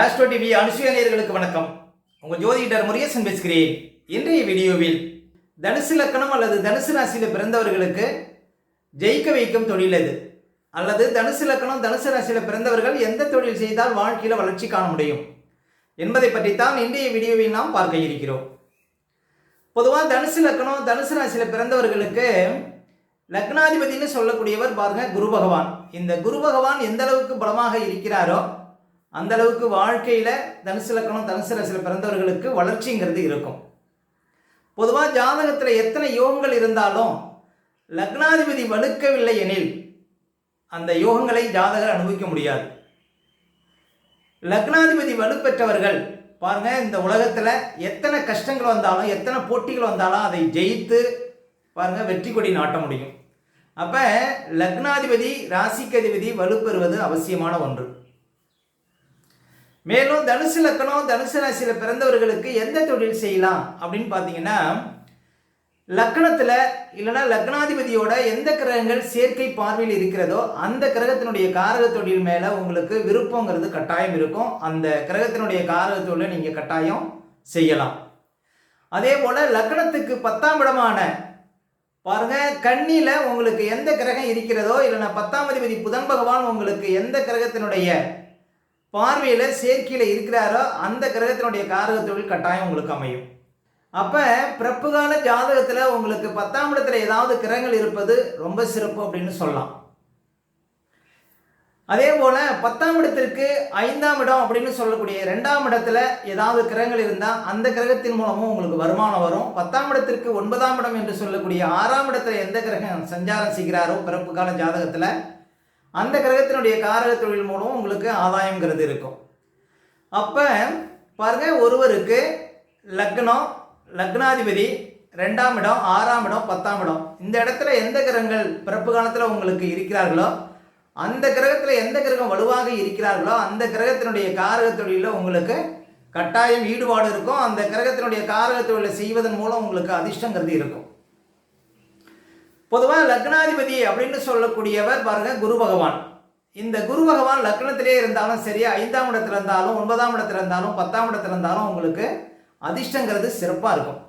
Astro TV Anusuya வணக்கம். உங்கள் ஜோதிடர் முருகேசன் பேசுகிறேன். இன்றைய வீடியோவில் தனுசு லக்கணம் அல்லது தனுசு ராசியில் பிறந்தவர்களுக்கு ஜெயிக்க வைக்கும் தொழில் அது அல்லது தனுசு லக்கணம் தனுசு ராசியில் பிறந்தவர்கள் எந்த தொழில் செய்தால் வாழ்க்கையில் வளர்ச்சி காண முடியும்? என்பதை பற்றித்தான் இன்றைய வீடியோவில் நாம் பார்க்க இருக்கிறோம். பொதுவாக தனுசு லக்கணம் தனுசு ராசியில் பிறந்தவர்களுக்கு லக்னாதிபதினு சொல்லக்கூடியவர் பாருங்க குரு பகவான். இந்த குரு பகவான் எந்த அளவுக்கு பலமாக இருக்கிறாரோ அந்த அளவுக்கு வாழ்க்கையில் தனுசு லக்கணம் தனுசு ராசியில் பிறந்தவர்களுக்கு வளர்ச்சிங்கிறது இருக்கும். பொதுவாக ஜாதகத்தில் எத்தனை யோகங்கள் இருந்தாலும் லக்னாதிபதி வலுக்கவில்லை எனில் அந்த யோகங்களை ஜாதகர் அனுபவிக்க முடியாது. லக்னாதிபதி வலுப்பெற்றவர்கள் பாருங்க இந்த உலகத்தில் எத்தனை கஷ்டங்கள் வந்தாலும் எத்தனை போட்டிகள் வந்தாலும் அதை ஜெயித்து பாருங்க வெற்றி கொடி நாட்ட முடியும். அப்போ லக்னாதிபதி ராசிக்கு அதிபதி வலுப்பெறுவது அவசியமான ஒன்று. மேலும் தனுசு லக்கணம் தனுசு ராசியில் பிறந்தவர்களுக்கு எந்த தொழில் செய்யலாம் அப்படின்னு பார்த்தீங்கன்னா லக்கணத்தில் இல்லைன்னா லக்னாதிபதியோட எந்த கிரகங்கள் சேர்க்கை பார்வையில் இருக்கிறதோ அந்த கிரகத்தினுடைய காரக தொழில் மேலே உங்களுக்கு விருப்பங்கிறது கட்டாயம் இருக்கும். அந்த கிரகத்தினுடைய காரக தொழிலை நீங்கள் கட்டாயம் செய்யலாம். அதே போல் லக்கணத்துக்கு பத்தாம் இடமான பாருங்க கண்ணியில் உங்களுக்கு எந்த கிரகம் இருக்கிறதோ இல்லைனா பத்தாம் அதிபதி புதன் பகவான் உங்களுக்கு எந்த கிரகத்தினுடைய பார்வையில் சேர்க்கையில் இருக்கிறாரோ அந்த கிரகத்தினுடைய காரக தொழில் கட்டாயம் உங்களுக்கு அமையும். அப்போ பிறப்புகால ஜாதகத்தில் உங்களுக்கு பத்தாம் இடத்துல ஏதாவது கிரகங்கள் இருப்பது ரொம்ப சிறப்பு அப்படின்னு சொல்லலாம். அதே போல் பத்தாம் இடத்திற்கு ஐந்தாம் இடம் அப்படின்னு சொல்லக்கூடிய ரெண்டாம் இடத்துல ஏதாவது கிரகங்கள் இருந்தால் அந்த கிரகத்தின் மூலமும் உங்களுக்கு வருமானம் வரும். பத்தாம் இடத்திற்கு ஒன்பதாம் இடம் என்று சொல்லக்கூடிய ஆறாம் இடத்துல எந்த கிரகம் சஞ்சாரம் செய்கிறாரோ பிறப்பு கால ஜாதகத்தில் அந்த கிரகத்தினுடைய காரக தொழில் மூலம் உங்களுக்கு ஆதாயங்கிறது இருக்கும். அப்போ பாருங்கள் ஒருவருக்கு லக்னம் லக்னாதிபதி ரெண்டாம் இடம் ஆறாம் இடம் பத்தாம் இடம். இந்த இடத்துல எந்த கிரகங்கள் பிறப்பு காலத்தில் உங்களுக்கு இருக்கிறார்களோ அந்த கிரகத்தில் எந்த கிரகம் வலுவாக இருக்கிறார்களோ அந்த கிரகத்தினுடைய காரக தொழிலில் உங்களுக்கு கட்டாயம் ஈடுபாடு இருக்கும். அந்த கிரகத்தினுடைய காரக தொழிலை செய்வதன் மூலம் உங்களுக்கு அதிர்ஷ்டங்கிறது இருக்கும். பொதுவாக லக்னாதிபதி அப்படின்னு சொல்லக்கூடியவர் பாருங்க குரு பகவான். இந்த குரு பகவான் லக்னத்திலே இருந்தாலும் சரி ஐந்தாம் இடத்துல இருந்தாலும் ஒன்பதாம் இடத்துல இருந்தாலும் பத்தாம் இடத்துல இருந்தாலும் உங்களுக்கு அதிர்ஷ்டங்கிறது சிறப்பாக இருக்கும்.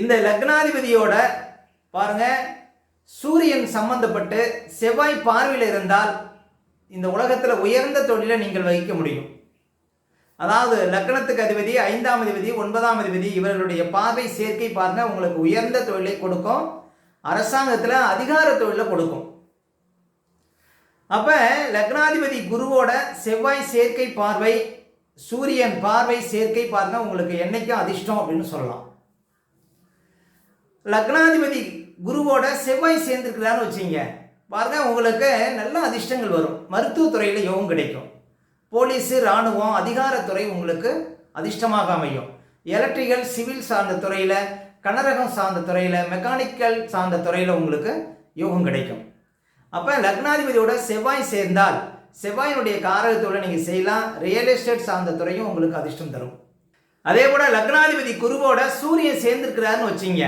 இந்த லக்னாதிபதியோட பாருங்க சூரியன் சம்பந்தப்பட்டு செவ்வாய் பார்வையில் இருந்தால் இந்த உலகத்தில் உயர்ந்த தொழிலை நீங்கள் வகிக்க முடியும். அதாவது லக்னத்துக்கு அதிபதி ஐந்தாம் அதிபதி ஒன்பதாம் அதிபதி இவர்களுடைய பார்வை சேர்க்கை பாருங்க உங்களுக்கு உயர்ந்த தொழிலை கொடுக்கும். அரசாங்கத்தில் அதிகார தொழிலை கொடுக்கும். அப்போ லக்னாதிபதி குருவோட செவ்வாய் சேர்க்கை பார்வை சூரியன் பார்வை சேர்க்கை பார்வை உங்களுக்கு என்றைக்கும் அதிர்ஷ்டம் அப்படின்னு சொல்லலாம். லக்னாதிபதி குருவோட செவ்வாய் சேர்ந்துருக்கிறான்னு வச்சுங்க பாருங்க உங்களுக்கு நல்ல அதிர்ஷ்டங்கள் வரும். மருத்துவத்துறையில் யோகம் கிடைக்கும். போலீஸு இராணுவம் அதிகாரத்துறை உங்களுக்கு அதிர்ஷ்டமாக அமையும். எலக்ட்ரிக்கல் சிவில் சார்ந்த துறையில் கனரகம் சார்ந்த துறையில் மெக்கானிக்கல் சார்ந்த துறையில் உங்களுக்கு யோகம் கிடைக்கும். அப்போ லக்னாதிபதியோட செவ்வாய் சேர்ந்தால் செவ்வாயினுடைய காரகத்தோட நீங்கள் செய்யலாம். ரியல் எஸ்டேட் சார்ந்த துறையும் உங்களுக்கு அதிர்ஷ்டம் தரும். அதே போல் லக்னாதிபதி குருவோட சூரியன் சேர்ந்திருக்கிறாருன்னு வச்சிங்க.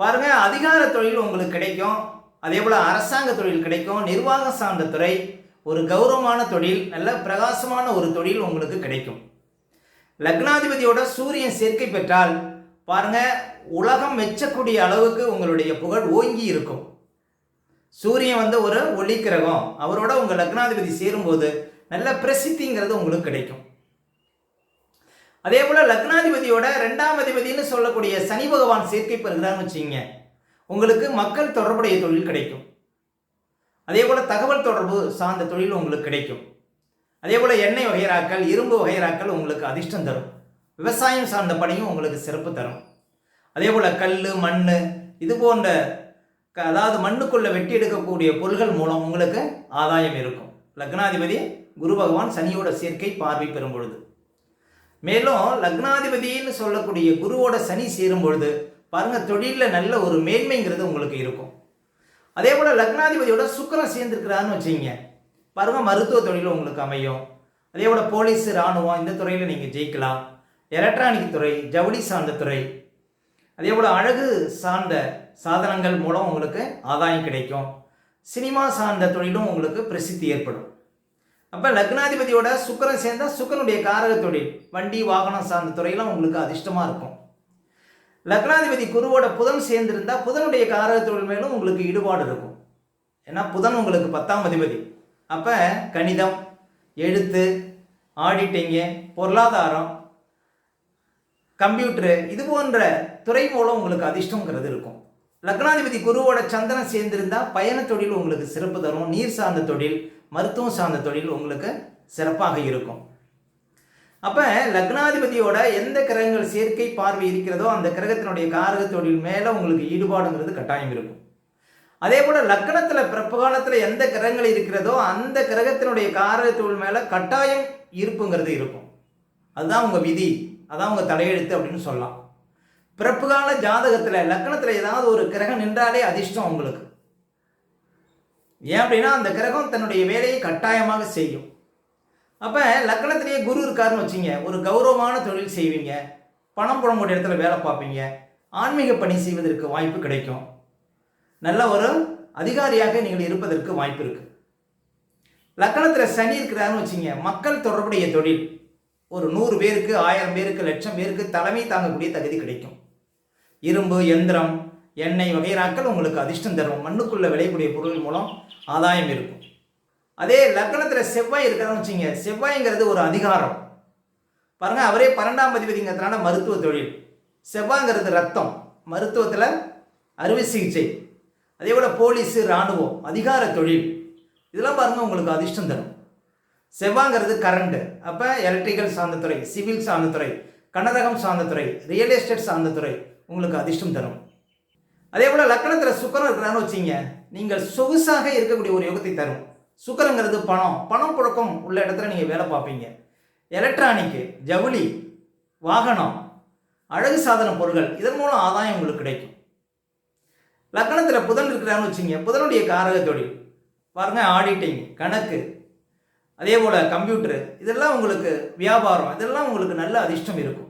பாருங்கள் அதிகார தொழில் உங்களுக்கு கிடைக்கும். அதே போல் அரசாங்க தொழில் கிடைக்கும். நிர்வாகம் சார்ந்த துறை ஒரு கௌரவமான தொழில் நல்ல பிரகாசமான ஒரு தொழில் உங்களுக்கு கிடைக்கும். லக்னாதிபதியோட சூரியன் சேர்க்கை பெற்றால் பாருங்க உலகம் மெச்சக்கூடிய அளவுக்கு உங்களுடைய புகழ் ஓங்கி இருக்கும். சூரியன் வந்து ஒரு ஒளி கிரகம் அவரோட உங்கள் லக்னாதிபதி சேரும்போது நல்ல பிரசித்திங்கிறது உங்களுக்கு கிடைக்கும். அதே போல் லக்னாதிபதியோட ரெண்டாம் அதிபதினு சொல்லக்கூடிய சனி பகவான் சேர்க்கை பெறுகிறான்னு வச்சுங்க உங்களுக்கு மக்கள் தொடர்புடைய தொழில் கிடைக்கும். அதே போல் தகவல் தொடர்பு சார்ந்த தொழில் உங்களுக்கு கிடைக்கும். அதே போல் எண்ணெய் வகைராக்கள் இரும்பு வகைராக்கள் உங்களுக்கு அதிர்ஷ்டம் தரும். விவசாயம் சார்ந்த பணியும் உங்களுக்கு சிறப்பு தரும். அதே போல் கல் மண் இது போன்ற க- அதாவது மண்ணுக்குள்ளே வெட்டி எடுக்கக்கூடிய பொருள்கள் மூலம் உங்களுக்கு ஆதாயம் இருக்கும். லக்னாதிபதி குரு பகவான் சனியோட சேர்க்கை பார்வை பெறும் பொழுது. மேலும் லக்னாதிபதின்னு சொல்லக்கூடிய குருவோட சனி சேரும் பொழுது பாருங்கள் தொழிலில் நல்ல ஒரு மேன்மைங்கிறது உங்களுக்கு இருக்கும். அதே போல் லக்னாதிபதியோட சுக்கரம் சேர்ந்துருக்கிறான்னு வச்சுங்க பாருங்கள் மருத்துவ தொழில் உங்களுக்கு அமையும். அதே போல் போலீஸ் இராணுவம் இந்த துறையில் நீங்கள் ஜெயிக்கலாம். எலக்ட்ரானிக் துறை ஜவுளி சார்ந்த துறை. அதே போல் அழகு சார்ந்த சாதனங்கள் மூலம் உங்களுக்கு ஆதாயம் கிடைக்கும். சினிமா சார்ந்த தொழிலும் உங்களுக்கு பிரசித்தி ஏற்படும். அப்போ லக்னாதிபதியோட சுக்கரம் சேர்ந்தால் சுக்கரனுடைய காரக தொழில் வண்டி வாகனம் சார்ந்த துறையெல்லாம் உங்களுக்கு அதிர்ஷ்டமாக இருக்கும். லக்னாதிபதி குருவோட புதன் சேர்ந்திருந்தால் புதனுடைய காரக தொழில் மேலும் உங்களுக்கு ஈடுபாடு இருக்கும். ஏன்னா புதன் உங்களுக்கு பத்தாம் அதிபதி. அப்போ கணிதம் எழுத்து ஆடிட்டிங்கு பொருளாதாரம் கம்ப்யூட்டரு இது போன்ற துறை மூலம் உங்களுக்கு அதிர்ஷ்டங்கிறது இருக்கும். லக்னாதிபதி குருவோட சந்தனம் சேர்ந்திருந்தால் பயண தொழில் உங்களுக்கு சிறப்பு தரும். நீர் சார்ந்த தொழில் மருத்துவம் சார்ந்த தொழில் உங்களுக்கு சிறப்பாக இருக்கும். அப்போ லக்னாதிபதியோட எந்த கிரகங்கள் சேர்க்கை பார்வை இருக்கிறதோ அந்த கிரகத்தினுடைய காரக தொழில் மேலே உங்களுக்கு ஈடுபாடுங்கிறது கட்டாயம் இருக்கும். அதே போல் லக்னத்தில் பிறப்பு காலத்தில் எந்த கிரகங்கள் இருக்கிறதோ அந்த கிரகத்தினுடைய காரக தொழில் மேலே கட்டாயம் இருப்புங்கிறது இருக்கும். அதுதான் உங்கள் விதி. அதான் உங்கள் தலையெழுத்து அப்படின்னு சொல்லலாம். பிறப்பு கால ஜாதகத்தில் லக்னத்தில் ஏதாவது ஒரு கிரகம் நின்றாலே அதிர்ஷ்டம் உங்களுக்கு ஏன் அப்படின்னா அந்த கிரகம் தன்னுடைய வேலையை கட்டாயமாக செய்யும். அப்போ லக்னத்திலேயே குரு இருக்காருன்னு வச்சுங்க ஒரு கௌரவமான தொழில் செய்வீங்க பணம் புழங்கக்கூடிய இடத்துல வேலை பார்ப்பீங்க ஆன்மீக பணி செய்வதற்கு வாய்ப்பு கிடைக்கும். நல்ல ஒரு அதிகாரியாக நீங்கள் இருப்பதற்கு வாய்ப்பு இருக்குது லக்கணத்தில் சனி இருக்கிறாருன்னு வச்சுங்க மக்கள் தொடர்புடைய தொழில். ஒரு நூறு பேருக்கு ஆயிரம் பேருக்கு லட்சம் பேருக்கு தலைமை தாங்கக்கூடிய தகுதி கிடைக்கும். இரும்பு எந்திரம் எண்ணெய் வகைராக்கள் உங்களுக்கு அதிர்ஷ்டம் தரும். மண்ணுக்குள்ளே விளையக்கூடிய பொருள் மூலம் ஆதாயம் இருக்கும். அதே லக்னத்தில் செவ்வாய் இருக்கிறான்னு வச்சுங்க செவ்வாய்ங்கிறது ஒரு அதிகாரம். பாருங்கள் அவரே பன்னெண்டாம் அதிபதிங்கிறதுனால மருத்துவ தொழில். செவ்வாய்ங்கிறது ரத்தம். மருத்துவத்தில் அறுவை சிகிச்சை. அதே போல் போலீஸு இராணுவம் அதிகார தொழில். இதெல்லாம் பாருங்கள் உங்களுக்கு அதிர்ஷ்டம் தரும். செவ்வாங்கிறது கரண்ட் அப்போ எலக்ட்ரிக்கல் சார்ந்த துறை சிவில் சார்ந்த துறை கனரகம் சார்ந்த துறை ரியல் எஸ்டேட் சார்ந்த துறை உங்களுக்கு அதிர்ஷ்டம் தரும். அதே போல் லக்கணத்தில் சுக்கரம் இருக்கிறான்னு வச்சிங்க நீங்கள் சொகுசாக இருக்கக்கூடிய ஒரு யோகத்தை தரும். சுக்கரங்கிறது பணம். பணம் புழக்கம் உள்ள இடத்துல நீங்கள் வேலை பார்ப்பீங்க. எலக்ட்ரானிக்கு ஜவுளி வாகனம் அழகு சாதன பொருட்கள் இதன் மூலம் ஆதாயம் உங்களுக்கு கிடைக்கும். லக்கணத்தில் புதன் இருக்கிறான்னு வச்சுங்க புதனுடைய காரக தொழில். பாருங்கள் ஆடிட்டிங் கணக்கு அதே போல் கம்ப்யூட்டரு இதெல்லாம் உங்களுக்கு வியாபாரம் இதெல்லாம் உங்களுக்கு நல்ல அதிர்ஷ்டம் இருக்கும்.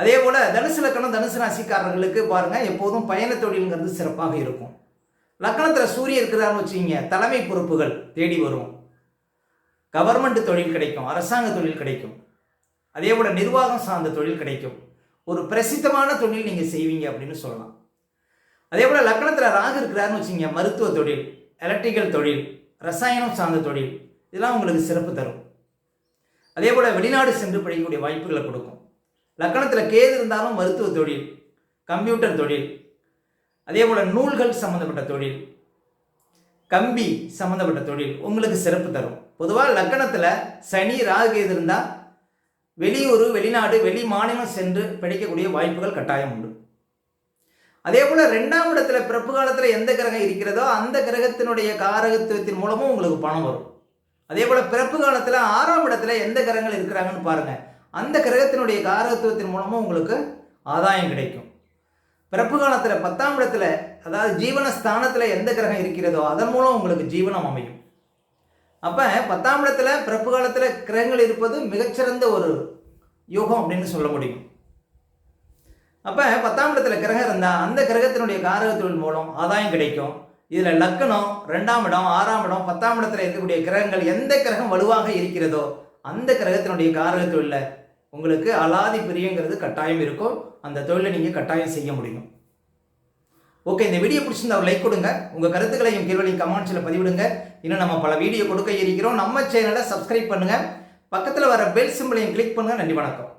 அதே போல் தனுசு லக்கணம் தனுசு ராசிக்காரர்களுக்கு பாருங்கள் எப்போதும் பயண தொழில்ங்கிறது சிறப்பாக இருக்கும். லக்கணத்தில் சூரியன் இருக்கிறாருன்னு வச்சுக்கிங்க தலைமை பொறுப்புகள் தேடி வரும். கவர்மெண்ட் தொழில் கிடைக்கும் அரசாங்க தொழில் கிடைக்கும். அதே போல் நிர்வாகம் சார்ந்த தொழில் கிடைக்கும். ஒரு பிரசித்தமான தொழில் நீங்கள் செய்வீங்க அப்படின்னு சொல்லலாம். அதே போல் லக்கணத்தில் ராகு இருக்கிறாருன்னு வச்சுங்க மருத்துவ தொழில் எலக்ட்ரிக்கல் தொழில் ரசாயனம் சார்ந்த தொழில் இதெல்லாம் உங்களுக்கு சிறப்பு தரும். அதே போல் வெளிநாடு சென்று படிக்கக்கூடிய வாய்ப்புகளை கொடுக்கும். லக்கணத்தில் கேது இருந்தாலும் மருத்துவ தொழில் கம்ப்யூட்டர் தொழில் அதே போல் நூல்கள் சம்மந்தப்பட்ட தொழில் கம்பி சம்மந்தப்பட்ட தொழில் உங்களுக்கு சிறப்பு தரும். பொதுவாக லக்கணத்தில் சனி ராகுகேது இருந்தால் வெளியூர் வெளிநாடு வெளி மாநிலம் சென்று படிக்கக்கூடிய வாய்ப்புகள் கட்டாயம் உண்டு. அதே போல் ரெண்டாம் இடத்துல பிறப்பு காலத்தில் எந்த கிரகம் இருக்கிறதோ அந்த கிரகத்தினுடைய காரகத்துவத்தின் மூலமும் உங்களுக்கு பணம் வரும். அதே போல் பிறப்பு காலத்தில் ஆறாம் இடத்துல எந்த கிரகங்கள் இருக்கிறாங்கன்னு பாருங்கள் அந்த கிரகத்தினுடைய காரகத்துவத்தின் மூலமும் உங்களுக்கு ஆதாயம் கிடைக்கும். பிறப்பு காலத்தில் பத்தாம் இடத்துல அதாவது ஜீவன ஸ்தானத்தில் எந்த கிரகம் இருக்கிறதோ அதன் மூலம் உங்களுக்கு ஜீவனம் அமையும். அப்போ பத்தாம் இடத்துல பிறப்பு காலத்தில் கிரகங்கள் இருப்பது மிகச்சிறந்த ஒரு யோகம் அப்படின்னு சொல்ல முடியும். அப்போ பத்தாம் இடத்துல கிரகம் இருந்தால் அந்த கிரகத்தினுடைய காரகத்தொழில் மூலம் ஆதாயம் கிடைக்கும். இதில் லக்கணம் ரெண்டாம் இடம் ஆறாம் இடம் பத்தாம் இடத்துல இருக்கக்கூடிய கிரகங்கள் எந்த கிரகம் வலுவாக இருக்கிறதோ அந்த கிரகத்தினுடைய காரக தொழிலில் உங்களுக்கு அலாதி பிரியங்கிறது கட்டாயம் இருக்கும். அந்த தொழிலை நீங்கள் கட்டாயம் செய்ய முடியும். ஓகே இந்த வீடியோ பிடிச்சிருந்தா ஒரு லைக் கொடுங்க. உங்கள் கருத்துக்களையும் கேள்வியும் கமெண்ட்ஸில் பதிவிடுங்க. இன்னும் நம்ம பல வீடியோ கொடுக்க இருக்கிறோம். நம்ம சேனலை சப்ஸ்கிரைப் பண்ணுங்கள் பக்கத்தில் வர பெல் சிம்பிளையும் கிளிக் பண்ணுங்கள் நன்றி வணக்கம்.